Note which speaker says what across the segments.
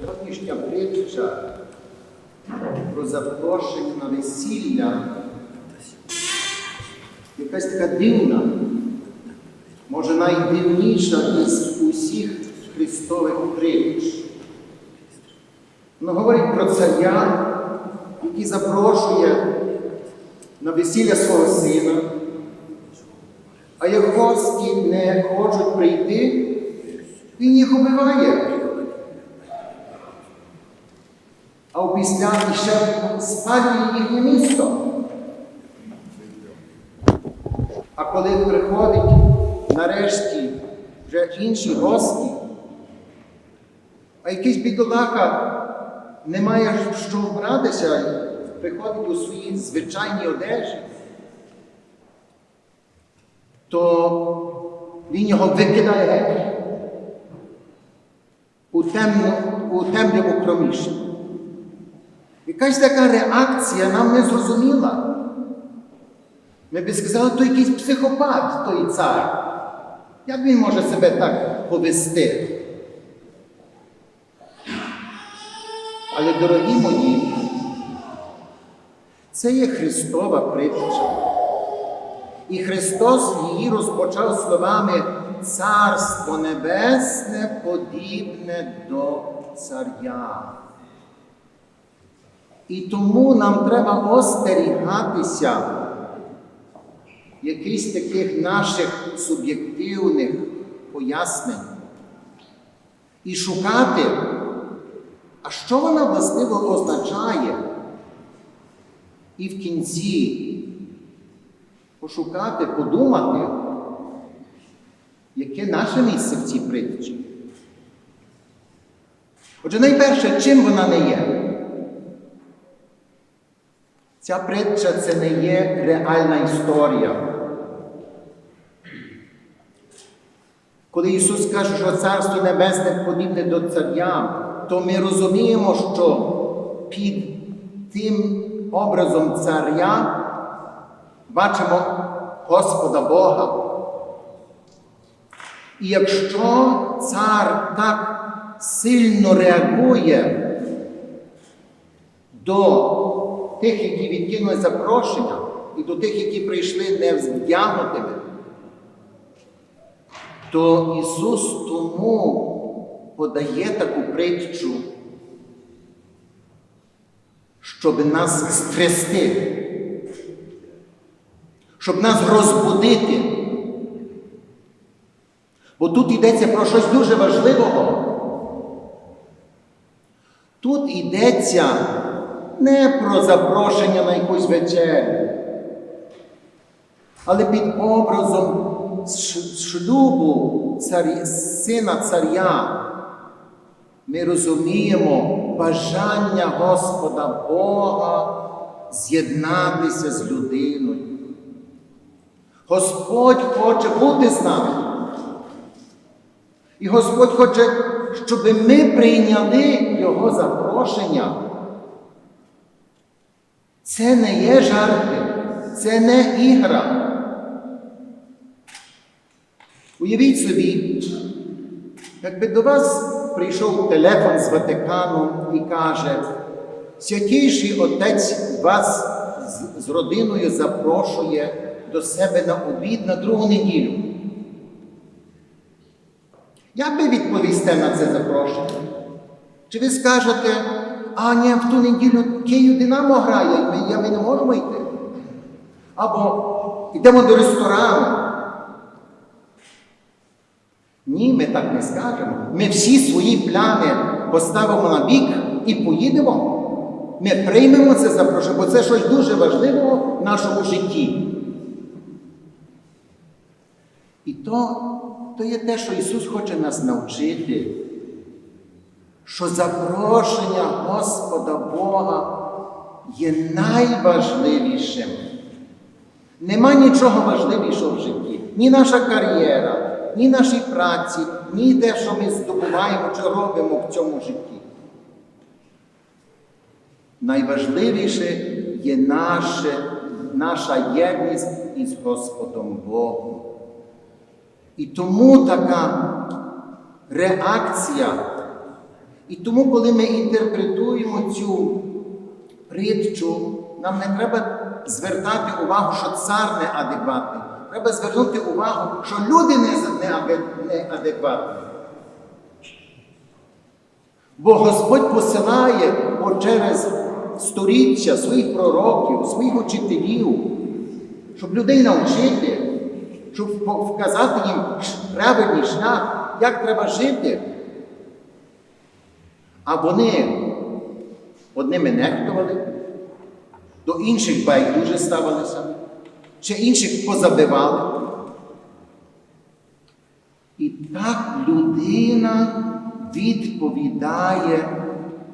Speaker 1: Сьогоднішня притча про запрошення на весілля якась така дивна, може найдивніша із усіх Христових притч. Воно говорить про царя, який запрошує на весілля свого сина, а як гості не хочуть прийти, він їх убиває. А опісля ще спалює їхнє місто. А коли приходить нарешті вже інші гості, а якийсь бідолаха не має що вбратися, приходить у своїй звичайній одежі, то він його викидає геть у темну, у темряву проміжжя. Якась така реакція нам не зрозуміла. Ми би сказали, то якийсь психопат, той цар. Як він може себе так повести? Але, дорогі мої, це є Христова притча. І Христос її розпочав словами Царство Небесне подібне до царя. І тому нам треба остерігатися якихось таких наших суб'єктивних пояснень і шукати, а що вона властиво означає, і в кінці пошукати, подумати, яке наше місце в цій притчі. Отже, найперше, чим вона не є? Ця притча це не є реальна історія. Коли Ісус каже, що Царство Небесне подібне до царя, то ми розуміємо, що під тим образом царя бачимо Господа Бога. І якщо цар так сильно реагує до тих, які відкинули запрошення, і до тих, які прийшли не вдягнутими, то Ісус тому подає таку притчу, щоб нас стрясти, щоб нас розбудити. Бо тут йдеться про щось дуже важливого. Тут йдеться не про запрошення на якусь вечерю, але під образом шлюбу царі, сина царя ми розуміємо бажання Господа Бога з'єднатися з людиною. Господь хоче бути з нами. І Господь хоче, щоб ми прийняли Його запрошення. Це не є жарти, це не ігра. Уявіть собі, якби до вас прийшов телефон з Ватикану і каже, святійший отець вас з родиною запрошує до себе на обід на другу неділю. Як би відповісте на це запрошення? Чи ви скажете, а ні, в ту неділю Київ Динамо грає, ми, ми не можемо йти? Або йдемо до ресторану. Ні, ми так не скажемо. Ми всі свої пляни поставимо на бік і поїдемо. Ми приймемо це запрошення, бо це щось дуже важливе в нашому житті. І то, то є те, що Ісус хоче нас навчити, що запрошення Господа Бога є найважливішим. Нема нічого важливішого в житті. Ні наша кар'єра, ні наші праці, ні те, що ми здобуваємо чи робимо в цьому житті. Найважливіше є наше, наша єдність із Господом Богом. І тому така реакція. І тому, коли ми інтерпретуємо цю притчу, нам не треба звертати увагу, що цар неадекватний. Треба звернути увагу, що люди не- неаде- неадекватні. Бо Господь посилає через сторіччя своїх пророків, своїх учителів, щоб людей навчити, щоб вказати їм правильний шлях, як треба жити. А вони одними нехтували, до інших байдуже ставилися, чи інших позабивали. І так людина відповідає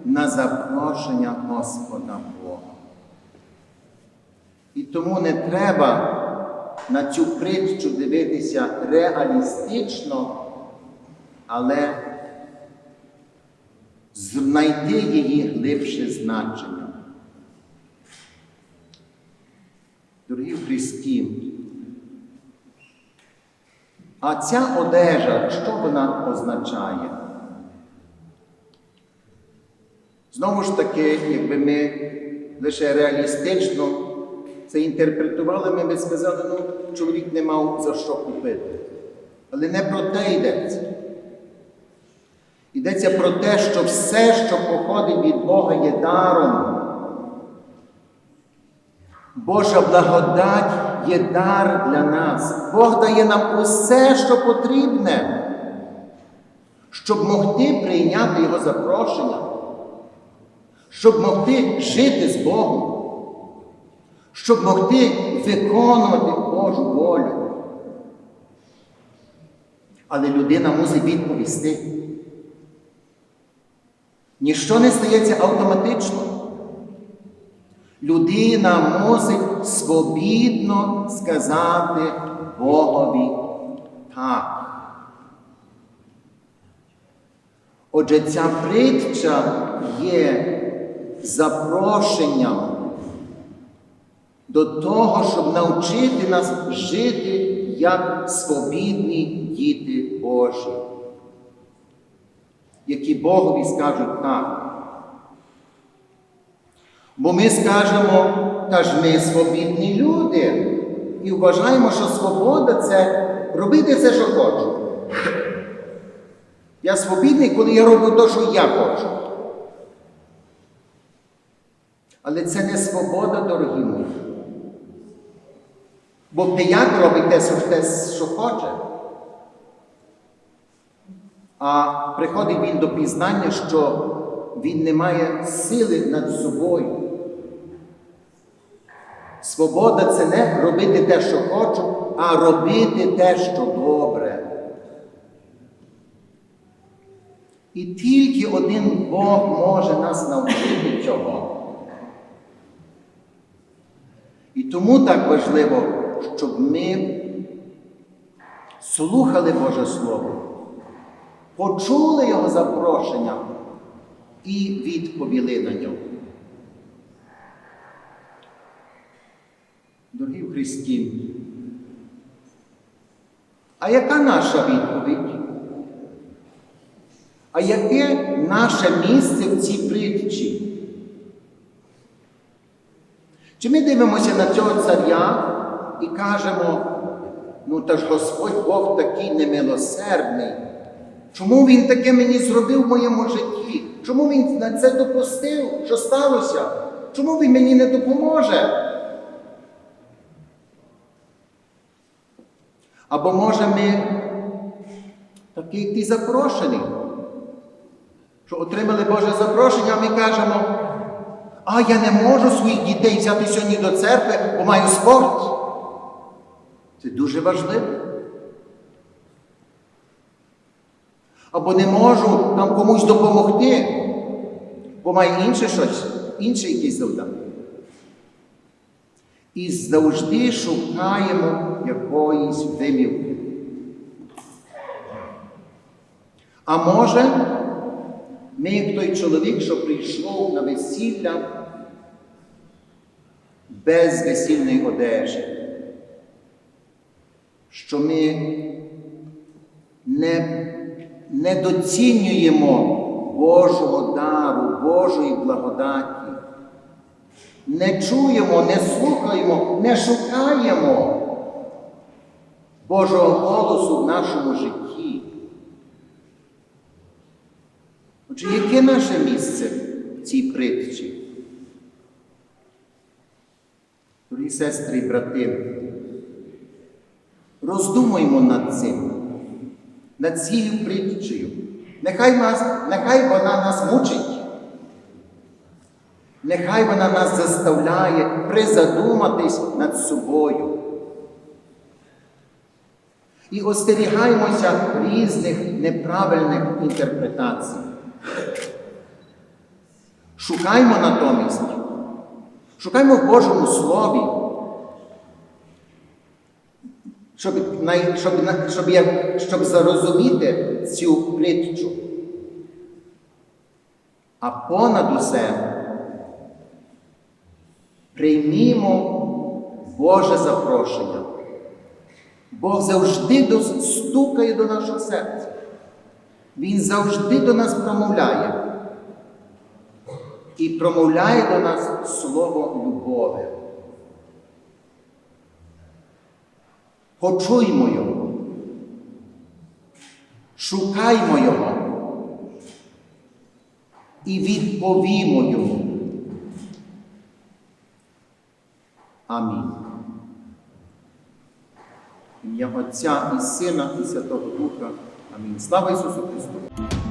Speaker 1: на запрошення Господа Бога. І тому не треба на цю притчу дивитися реалістично, але знайти її глибше значення. Дорогі в Христі, а ця одежа, що вона означає? Знову ж таки, якби ми лише реалістично це інтерпретували, ми би сказали, ну, чоловік не мав за що купити. Але не про те йдеться. Йдеться про те, що все, що походить від Бога, є даром. Божа благодать є дар для нас. Бог дає нам усе, що потрібне, щоб могти прийняти Його запрошення, щоб могти жити з Богом, щоб могти виконувати Божу волю. Але людина мусить відповісти. Ніщо не стається автоматично. Людина мусить свобідно сказати Богові так. Отже, ця притча є запрошенням до того, щоб навчити нас жити як свобідні діти Божі, які Богові скажуть так. Бо ми скажемо, та ж ми свобідні люди. І вважаємо, що свобода це робити це, що хочу. Я свобідний, коли я роблю те, що я хочу. Але це не свобода, дорогі мої. Бо пияк робить те, що- хоче. А приходить він до пізнання, що він не має сили над собою. Свобода це не робити те, що хочу, а робити те, що добре. І тільки один Бог може нас навчити цього. І тому так важливо, щоб ми слухали Боже Слово, почули Його запрошення і відповіли на нього. Дорогі в Христі, а яка наша відповідь? А яке наше місце в цій притчі? Чи ми дивимося на цього царя і кажемо, ну та ж Господь Бог такий немилосердний. Чому Він таке мені зробив в моєму житті? Чому Він на це допустив? Що сталося? Чому Він мені не допоможе? Або може ми такі, як ті запрошені, що отримали Боже запрошення, а ми кажемо, а я не можу своїх дітей взяти сьогодні до церкви, бо маю спорт. Це дуже важливо. Або не можу там комусь допомогти, бо маю інше щось, інше якесь завдання. І завжди шукаємо якоїсь вимівки. А може, ми, як той чоловік, що прийшов на весілля без весільної одежі, що ми не, недоцінюємо Божого дару, Божої благодаті. Не чуємо, не слухаємо, не шукаємо Божого голосу в нашому житті. Отже, яке наше місце в цій притчі? Дорогі сестри і брати, роздумуємо над цим, над цією притчею. Нехай, нас, нехай вона нас мучить. Нехай вона нас заставляє призадуматись над собою. І остерігаємося різних неправильних інтерпретацій. Шукаймо натомість, шукаймо в Божому Слові, щоб, щоб, щоб, щоб зарозуміти цю притчу. А понад усе приймімо Боже запрошення. Бог завжди стукає до нашого серця. Він завжди до нас промовляє. І промовляє до нас слово любові. Почуймо його. Шукаймо його. І відповімо йому. Амінь. Ім'я Отця і Сина і Святого Духа. Амінь. Слава Ісусу Христу!